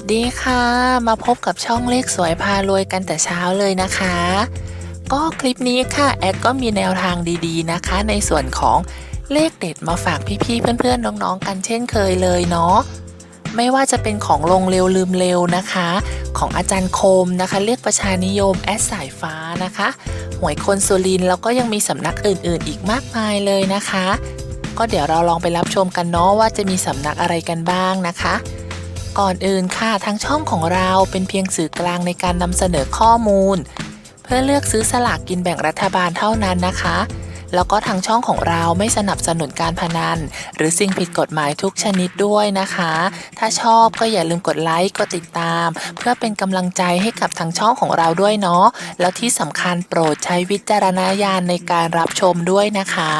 สดีค่ะ มาพบกับช่องเลขสวยพารวยกันแต่เช้าเลยนะคะ ก็คลิปนี้ค่ะ แอดก็มีแนวทางดีๆนะคะ ในส่วนของเลขเด็ดมาฝากพี่ๆเพื่อนๆน้องๆกันเช่นเคยเลยเนาะไม่ว่าจะเป็นของลงเร็วลืมเร็วนะคะ ของอาจารย์คมนะคะ เลขประชานิยมแอดสายฟ้านะคะหวยคนสุรินแล้วก็ยังมีสำนักอื่นๆ อีกมากมายเลยนะคะ ก็เดี๋ยวเราลองไปรับชมกันเนาะว่าจะมีสำนักอะไรกันบ้างนะคะ ก่อนอื่นค่ะทางช่องของเราเป็นเพียงสื่อกลางในการนำเสนอข้อมูล เพื่อเลือกซื้อสลากกินแบ่งรัฐบาลเท่านั้นนะคะ แล้วก็ทางช่องของเราไม่สนับสนุนการพนัน หรือสิ่งผิดกฎหมายทุกชนิดด้วยนะคะ ถ้าชอบก็อย่าลืมกดไลค์กดติดตาม เพื่อเป็นกำลังใจให้กับทางช่องของเราด้วยเนาะแล้วที่สำคัญโปรดใช้วิจารณญาณในการรับชมด้วยนะคะ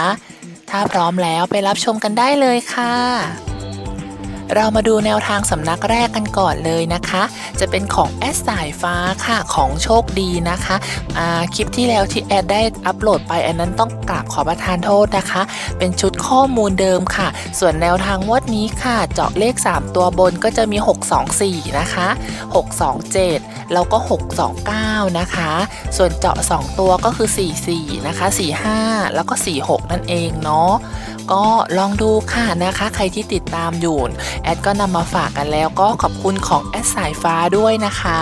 ถ้าพร้อมแล้วไปรับชมกันได้เลยค่ะ เรามาดูแนวทางสำนักแรกกันก่อนเลยนะคะ จะเป็นของแอดสายฟ้าค่ะของโชคดีนะคะคลิปที่แล้วที่แอดได้อัปโหลดไปอันนั้นต้องกราบขอประทานโทษนะคะ เป็นชุดข้อมูลเดิมค่ะ ส่วนแนวทางงวดนี้ค่ะ เจาะเลข 3 ตัวบนก็จะมี 624 นะคะ 627 แล้วก็ 629 นะคะ ส่วนเจาะ 2 ตัวก็คือ 44 นะคะ 45 แล้วก็ 46 นั่นเองเนาะ ก็ลองดูค่ะนะคะ ใครที่ติดตามอยู่แอดก็นำมาฝากกันแล้วก็ขอบคุณของแอดสายฟ้าด้วยนะคะ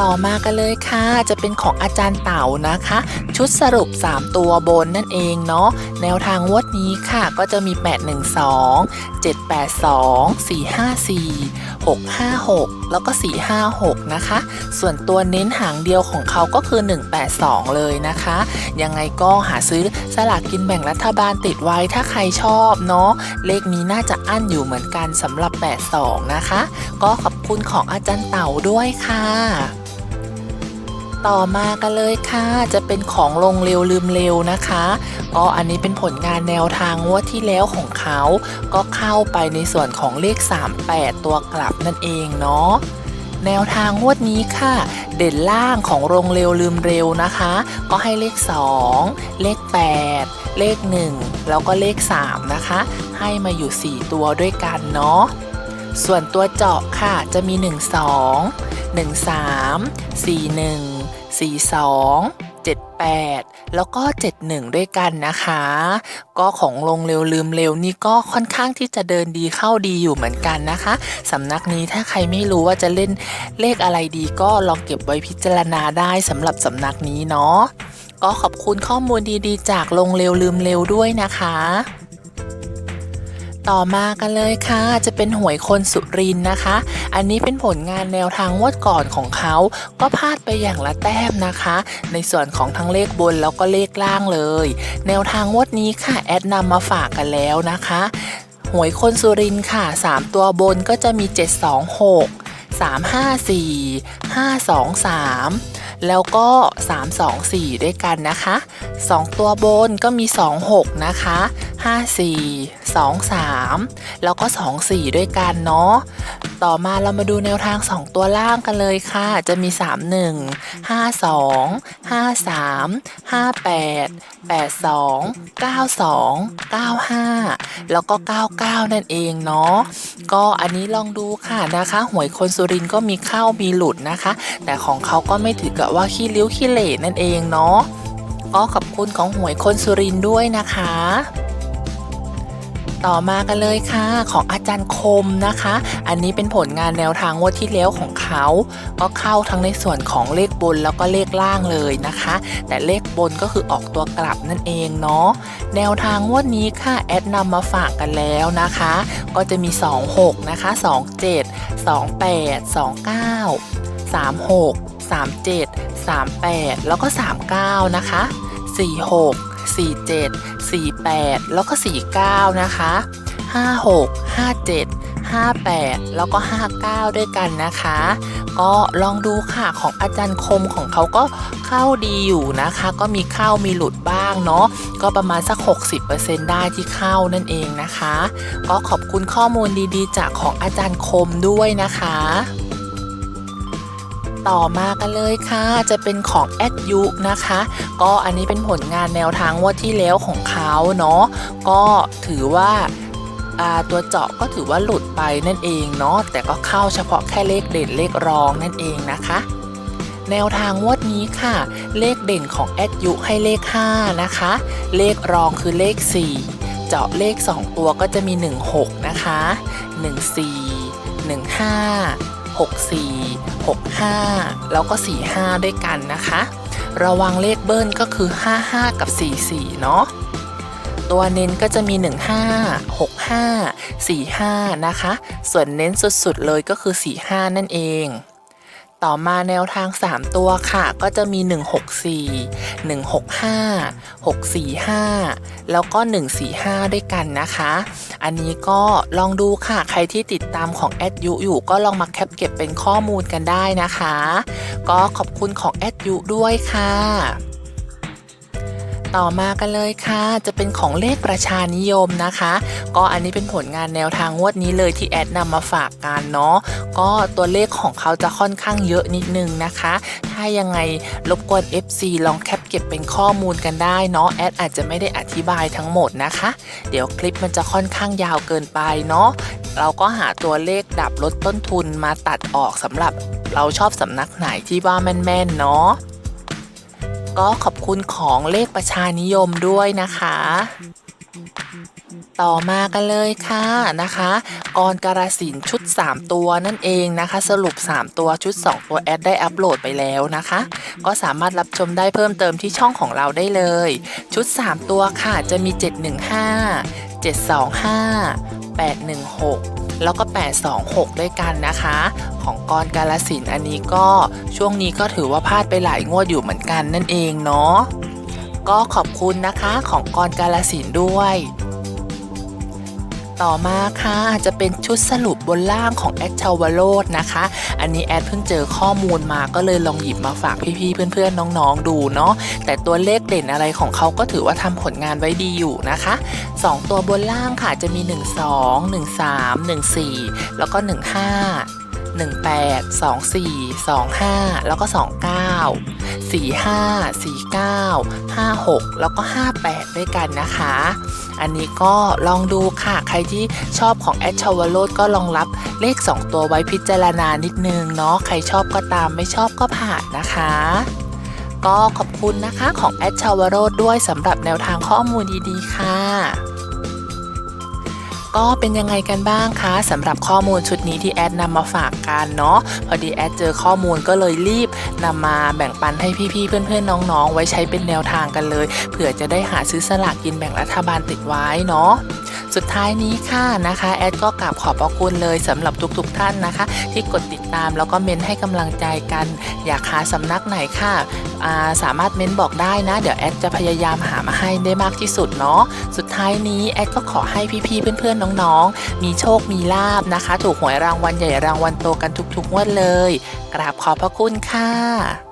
ต่อมากันเลยค่ะ จะเป็นของอาจารย์เต่านะคะ ชุดสรุป 3 ตัวบนนั่นเองเนาะแนวทางวดนี้ค่ะก็จะมี 812 782 454 656 แล้วก็ 456 นะคะ ส่วนตัวเน้นหางเดียวของเขาก็คือ 182 เลยนะคะ ยังไงก็หาซื้อสลากกินแบ่งรัฐบาลติดไว้ถ้าใครชอบเนาะ เลขนี้น่าจะอั้นอยู่เหมือนกันสำหรับ 82 นะคะ ก็ขอบคุณของอาจารย์เต่าด้วยค่ะ ต่อมากันเลยค่ะ จะเป็นของลงเร็วลืมเร็วนะคะ ก็อันนี้เป็นผลงานแนวทางงวดที่แล้วของเขา ก็เข้าไปในส่วนของเลข 38 ตัวกลับนั่นเองเนาะแนวทางงวดนี้ค่ะ เด่นล่างของโรงเร็วลืมเร็วนะคะ ก็ให้เลข 2 เลข 8 เลข 1 แล้วก็เลข 3 นะคะ ให้มาอยู่ 4 ตัวด้วยกันเนาะส่วนตัวเจาะค่ะจะมี 1 2 1 3 4 1 4 2 7 8 แล้วก็ 71 ด้วยกันนะคะ ก็ของลงเร็วลืมเร็วนี่ก็ค่อนข้างที่จะเดินดีเข้าดีอยู่เหมือนกันนะคะสำนักนี้ถ้าใครไม่รู้ว่าจะเล่นเลขอะไรดีก็ลองเก็บไว้พิจารณาได้สำหรับสำนักนี้เนาะก็ขอบคุณข้อมูลดีๆ จากลงเร็วลืมเร็วด้วยนะคะ ต่อมากันเลยค่ะ จะเป็นหวยคนสุรินนะคะ อันนี้เป็นผลงานแนวทางวดก่อนของเขา ก็พลาดไปอย่างละแต้มนะคะ ในส่วนของทั้งเลขบนแล้วก็เลขล่างเลย แนวทางงวดนี้ค่ะแอดนำมาฝากกันแล้วนะคะหวยคนสุรินค่ะ 3 ตัวบนก็จะมี 726 354 523 แล้วก็ 324 ด้วยกันนะคะ 2 ตัวบนก็มี 26 นะคะ 54 23 แล้วก็ 24 ด้วยกันเนาะ ต่อมาเรามาดูแนวทาง 2 ตัวล่างกันเลยค่ะ จะมี 31 52 53 58 82 92 95 แล้วก็ 99 นั่นเองเนาะ ก็อันนี้ลองดูค่ะนะคะ หวยคนสุรินก็มีเข้ามีหลุดนะคะ แต่ของเขาก็ไม่ถือกับว่าขี้ริ้วขี้เหร่นั่นเองเนาะ ก็ขอบคุณของหวยคนสุรินด้วยนะคะ ต่อมากันเลยค่ะ ของอาจารย์คมนะคะ อันนี้เป็นผลงานแนวทางงวดที่แล้วของเขา ก็เข้าทั้งในส่วนของเลขบนแล้วก็เลขล่างเลยนะคะ แต่เลขบนก็คือออกตัวกลับนั่นเองเนาะแนวทางงวดนี้ค่ะแอดนำมาฝากกันแล้วนะคะ ก็จะมี 26 นะคะ 27 28 29 36 37 38 แล้วก็ 39 นะคะ 46 47 48 แล้วก็ 49 นะคะ 56 57 58 แล้วก็ 59 ด้วยกันนะคะ ก็ลองดูค่ะของอาจารย์คมของเขาก็เข้าดีอยู่นะคะ ก็มีเข้ามีหลุดบ้างเนาะก็ประมาณสัก 60%ได้ที่เข้านั่นเองนะคะ ก็ขอบคุณข้อมูลดีๆ จากของอาจารย์คมด้วยนะคะ ต่อมากันเลยค่ะ จะเป็นของแอดยุนะคะ ก็อันนี้เป็นผลงานแนวทางงวดที่แล้วของเขาเนาะก็ถือว่าอ่าตัวเจาะก็ถือว่าหลุดไปนั่นเองเนาะแต่ก็เข้าเฉพาะแค่เลขเด่นเลขรองนั่นเองนะคะแนวทางงวดนี้ค่ะ เลขเด่นของแอดยุให้เลข 5 นะคะ เลขรองคือเลข 4 เจาะเลข 2 ตัวก็จะมี 16 นะคะ 14 15 64 65 แล้วก็ 45 ด้วยกันนะคะ ระวังเลขเบิ้ลก็คือ 55 กับ 44 เนาะตัวเน้นก็จะมี 15 65 45 นะคะ ส่วนเน้นสุดๆเลยก็คือ 45 นั่นเอง ต่อมาแนวทาง 3 ตัวค่ะ ก็จะมี 164 165 645 แล้วก็ 145 ด้วยกันนะคะ อันนี้ก็ลองดูค่ะ ใครที่ติดตามของแอดยุอยู่ก็ลองมาแคปเก็บเป็นข้อมูลกันได้นะคะ ก็ขอบคุณของแอดยุด้วยค่ะ ต่อมากันเลยค่ะ จะเป็นของเลขประชานิยมนะคะ ก็อันนี้เป็นผลงานแนวทางงวดนี้เลยที่แอดนำมาฝากกันเนาะก็ตัวเลขของเขาจะค่อนข้างเยอะนิดนึงนะคะ ถ้ายังไงรบกวน FC ลองแคปเก็บเป็นข้อมูลกันได้เนาะแอดอาจจะไม่ได้อธิบายทั้งหมดนะคะ เดี๋ยวคลิปมันจะค่อนข้างยาวเกินไปเนาะเราก็หาตัวเลขดับลดต้นทุนมาตัดออกสำหรับเราชอบสำนักไหนที่ว่าแม่นๆเนาะ ก็ขอบคุณของเลขประชานิยมด้วยนะคะ ต่อมากันเลยค่ะนะคะกรการสินชุด 3 ตัวนั่นเองนะคะ สรุป 3 ตัวชุด 2 ตัวแอดได้อัปโหลดไปแล้วนะคะ ก็สามารถรับชมได้เพิ่มเติมที่ช่องของเราได้เลย ชุด 3 ตัวค่ะจะมี 715 725 816 แล้วก็ 826 ด้วยกันนะคะ ของกรกาลสินอันนี้ก็ช่วงนี้ก็ถือว่าพลาดไปหลายงวดอยู่เหมือนกันนั่นเองเนาะก็ขอบคุณนะคะของกรกาลสินด้วย ต่อมาค่ะจะเป็นชุดสรุปบนล่างของแอดชาวโรดนะคะ อันนี้แอดเพิ่งเจอข้อมูลมาก็เลยลองหยิบมาฝากพี่ๆเพื่อนๆน้องๆดูเนาะแต่ตัวเลขเด่นอะไรของเขาก็ถือว่าทำผลงานไว้ดีอยู่นะคะ 2 ตัวบนล่างค่ะจะมี 1 2 1 3 1 4 แล้วก็ 1 5 18 24 25 แล้วก็ 29 45 49 56 แล้วก็ 58 ด้วยกันนะคะ อันนี้ก็ลองดูค่ะ ใครที่ชอบของแอดชาวโรดก็ลองรับเลข 2 ตัวไว้พิจารณานิดนึงเนาะ ใครชอบก็ตามไม่ชอบก็ผ่านนะคะก็ขอบคุณนะคะของแอดชาวโรดด้วยสำหรับแนวทางข้อมูลดีๆ ค่ะ ก็เป็นยังไงกันบ้างคะสำหรับข้อมูลชุดนี้ที่แอดนำมาฝากกันเนาะพอดีแอดเจอข้อมูลก็เลยรีบนำมาแบ่งปันให้พี่ๆเพื่อนๆน้องๆ ไว้ใช้เป็นแนวทางกันเลยเผื่อจะได้หาซื้อสลากกินแบ่งรัฐบาลติดไว้เนาะสุดท้ายนี้ค่ะนะคะ แอดก็กราบขอบพระคุณเลยสำหรับทุกๆท่านนะคะ ที่กดติดตามแล้วก็เมนให้กำลังใจกัน อยากหาสำนักไหนค่ะาสามารถเม้นบอกได้นะ เดี๋ยวแอดจะพยายามหามาให้ได้มากที่สุดเนาะสุดท้ายนี้แอดก็ขอให้พี่ๆเพื่อนๆน้องๆ มีโชคมีลาบนะคะ ถูกหวยรางวัลใหญ่รางวัลโตกันทุกๆงวดเลย กราบขอบพระคุณค่ะ